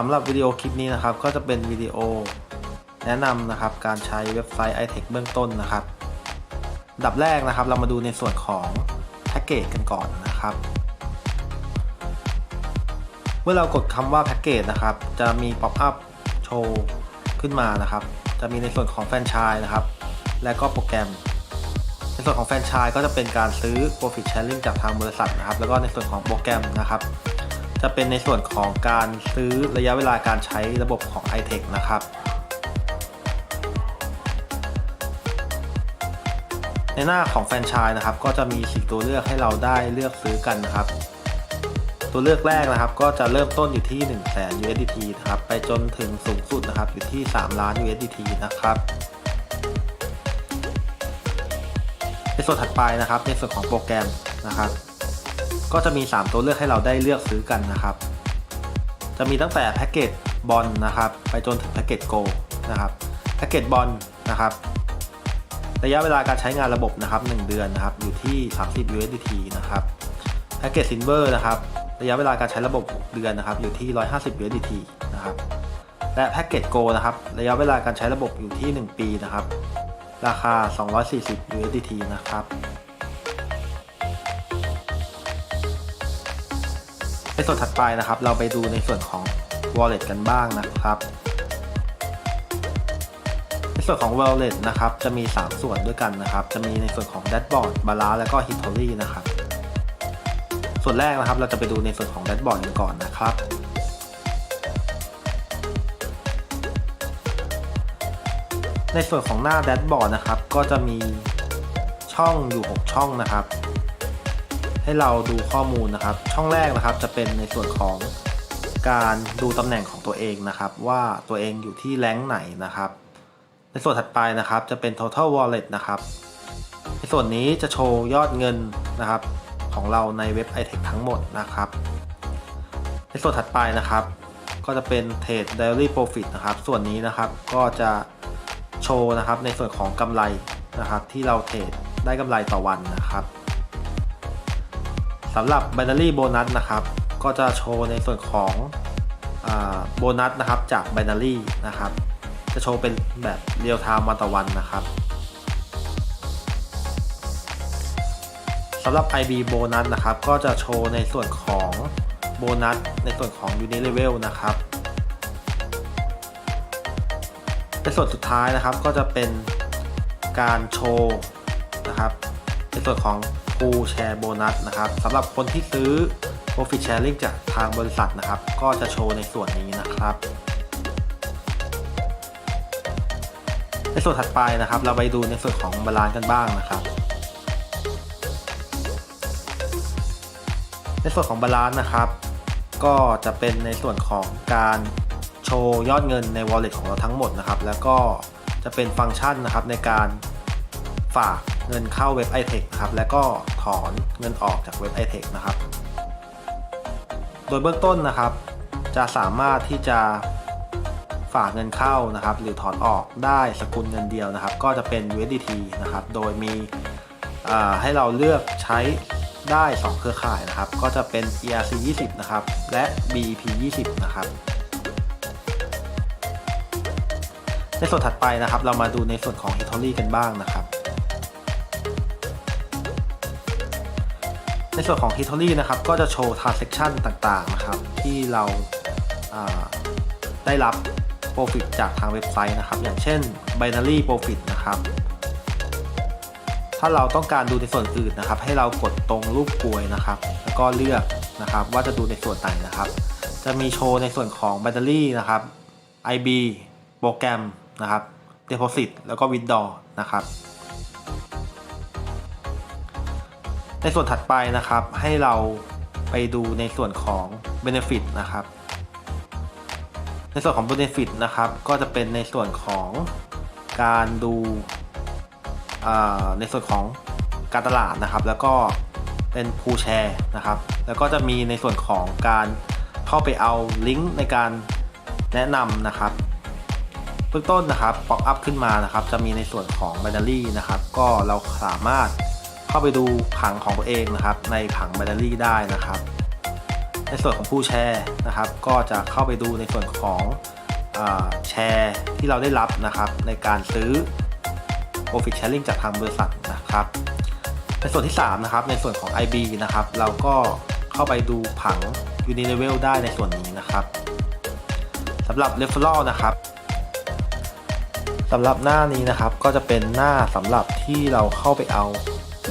สำหรับวิดีโอคลิปนี้นะครับ ก็จะเป็นวิดีโอแนะนำนะครับการใช้เว็บไซต์ iTech เบื้องต้นนะครับดับแรกนะครับ เรามาดูในส่วนของแพ็กเกจกันก่อนนะครับ เมื่อเรากดคำว่าแพ็กเกจนะครับ จะมีป๊อปอัพโชว์ขึ้นมานะครับ จะมีในส่วนของแฟรนไชส์นะครับ และก็โปรแกรม ในส่วนของแฟรนไชส์ก็จะเป็นการซื้อ Profit Sharing จากทางบริษัทนะครับ แล้วก็ในส่วนของโปรแกรมนะครับ จะเป็นในส่วนของการซื้อระยะเวลาการใช้ระบบของ iTech นะครับ ในหน้าของแฟรนไชส์นะครับ ก็จะมีสิตัวเลือกให้เราได้เลือกซื้อกันนะครับ ตัวเลือกแรกนะครับ ก็จะเริ่มต้นอยู่ที่ 1 0 0 0 0แสน USDT นะครับ ไปจนถึงสูงสุดนะครับอยู่ที่ 3 ล้าน USDT นะครับในส่วนถัดไปนะครับในส่วนของโปรแกรมนะครับ ก็จะมี 3 ตัวเลือกให้เราได้เลือกซื้อกันนะครับ จะมีตั้งแต่แพ็กเกจบอลนะครับ ไปจนถึงแพ็กเกจโกนะครับแพ็กเกจบอลนะครับ ระยะเวลาการใช้งานระบบนะครับ 1 เดือนนะครับ อยู่ที่ 30 USDT นะครับแพ็กเกจซิลเวอร์นะครับ ระยะเวลาการใช้ระบบ 6 เดือนนะครับ อยู่ที่ 150 USDT นะครับ และแพ็กเกจโกนะครับ ระยะเวลาการใช้ระบบอยู่ที่ 1 ปีนะครับ ราคา 240 USDT นะครับ ในส่วนถัดไปนะครับ เราไปดูในส่วนของ wallet กันบ้างนะครับ ในส่วนของ wallet นะครับ จะมี 3 ส่วนด้วยกันนะครับ จะมีในส่วนของ dashboard balance แล้วก็ history นะครับ ส่วนแรกนะครับ เราจะไปดูในส่วนของ dashboard กันก่อนนะครับในส่วนของหน้า dashboard นะครับ ก็จะมีช่องอยู่ 6 ช่องนะครับ ให้เราดูข้อมูลนะครับ ช่องแรกนะครับจะเป็นในส่วนของการดูตำแหน่งของตัวเองนะครับ ว่าตัวเองอยู่ที่แรงไหนนะครับ ในส่วนถัดไปนะครับจะเป็น total wallet นะครับ ในส่วนนี้จะโชว์ยอดเงินนะครับของเราในเว็บ iTech ทั้งหมดนะครับ ในส่วนถัดไปนะครับ ก็จะเป็น trade daily profit นะครับ ส่วนนี้นะครับก็จะโชว์นะครับในส่วนของกำไรนะครับ ที่เราเทรดได้กำไรต่อวันนะครับ สำหรับ binary bonus นะครับ ก็จะโชว์ในส่วนของโบนัสนะครับจาก binary นะครับ จะโชว์เป็นแบบ real time วันต่อวันนะครับสำหรับ IB bonus นะครับ ก็จะโชว์ในส่วนของโบนัสในส่วนของ unit level นะครับในส่วนสุดท้ายนะครับก็จะเป็นการโชว์นะครับในส่วนของ Pool Share Bonus นะครับสำหรับคนที่ซื้อ Profit Sharing จากทางบริษัทนะครับ ก็จะโชว์ในส่วนนี้นะครับ ในส่วนถัดไปนะครับ เราไปดูในส่วนของบาลานซ์กันบ้างนะครับ ในส่วนของบาลานซ์นะครับ ก็จะเป็นในส่วนของการโชว์ยอดเงินใน wallet ของเราทั้งหมดนะครับ แล้วก็จะเป็นฟังก์ชันนะครับในการฝาก เงินเข้าเว็บ iTech นะครับแล้วก็ถอนเงินออกจากเว็บ iTech นะครับ โดยเบื้องต้นนะครับ จะสามารถที่จะฝากเงินเข้านะครับ หรือถอนออกได้สกุลเงินเดียวนะครับ ก็จะเป็น USDT นะครับ โดยมีให้เราเลือกใช้ได้ 2 เครือข่ายนะครับ ก็จะเป็น ERC 20นะครับ และ BEP 20นะครับ ในส่วนถัดไปนะครับ เรามาดูในส่วนของ h i t o r y กันบ้างนะครับ ในส่วนของ History นะครับ ก็จะโชว์ transaction ต่างๆ นะครับ ที่เราาได้รับ Profit จากทางเว็บไซต์นะครับ อย่างเช่น Binary Profit นะครับ ถ้าเราต้องการดูในส่วนอื่นนะครับ ให้เรากดตรงรูปกลวยนะครับ แล้วก็เลือกนะครับว่าจะดูในส่วนไหนนะครับ จะมีโชว์ในส่วนของ Battery นะครับ IB โปรแกรมนะครับ Deposit แล้วก็ Withdraw นะครับ ในส่วนถัดไปนะครับ ให้เราไปดูในส่วนของ Benefit นะครับ ในส่วนของ Benefit นะครับ ก็จะเป็นในส่วนของการดูในส่วนของการตลาดนะครับ แล้วก็เป็นพูแชร์นะครับ แล้วก็จะมีในส่วนของการเข้าไปเอาลิงก์ในการแนะนำนะครับเบื้องต้นนะครับ ป๊อปอัพขึ้นมานะครับ จะมีในส่วนของ Binary นะครับ ก็เราสามารถ เข้าไปดูผังของตัวเองนะครับ ในผัง Binary ได้นะครับ ในส่วนของผู้แชร์นะครับ ก็จะเข้าไปดูในส่วนของอแชร์ที่เราได้รับนะครับ ในการซื้อ Profit Sharing จากทางบริษัทนะครับ ในส่วนที่ 3 นะครับ ในส่วนของ IB นะครับ เราก็เข้าไปดูผัง Unilevel ได้ในส่วนนี้นะครับสำหรับ Referral นะครับสำหรับหน้านี้นะครับก็จะเป็นหน้าสำหรับที่เราเข้าไปเอา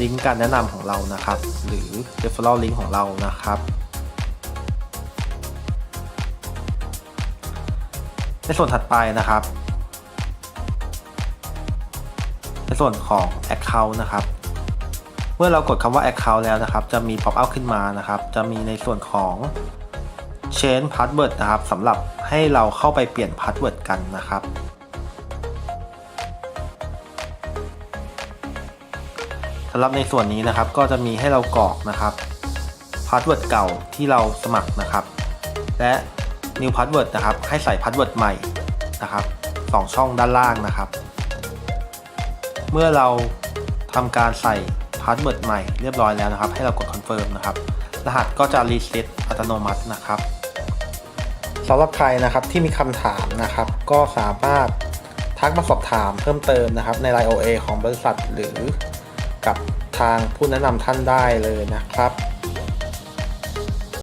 ลิงก์การแนะนำของเรานะครับ หรือ Referral Link ของเรานะครับ ในส่วนถัดไปนะครับ ในส่วนของ Account นะครับ เมื่อเรากดคำว่า Account แล้วนะครับ จะมี Pop up ขึ้นมานะครับ จะมีในส่วนของ Change Password นะครับสำหรับให้เราเข้าไปเปลี่ยน Password กันนะครับ สำหรับในส่วนนี้นะครับก็จะมีให้เรากรอกนะครับ Password เก่าที่เราสมัครนะครับ และ New Password นะครับ ให้ใส่ Password ใหม่นะครับสองช่องด้านล่างนะครับ เมื่อเราทำการใส่ Password ใหม่เรียบร้อยแล้วนะครับ ให้เรากด Confirm นะครับ รหัสก็จะรีเซ็ตอัตโนมัตินะครับสำหรับใครนะครับที่มีคำถามนะครับ ก็สามารถทักมาสอบถามเพิ่มเติมนะครับ ใน Line OA ของบริษัทหรือ กับทางผู้แนะนำท่านได้เลยนะครับ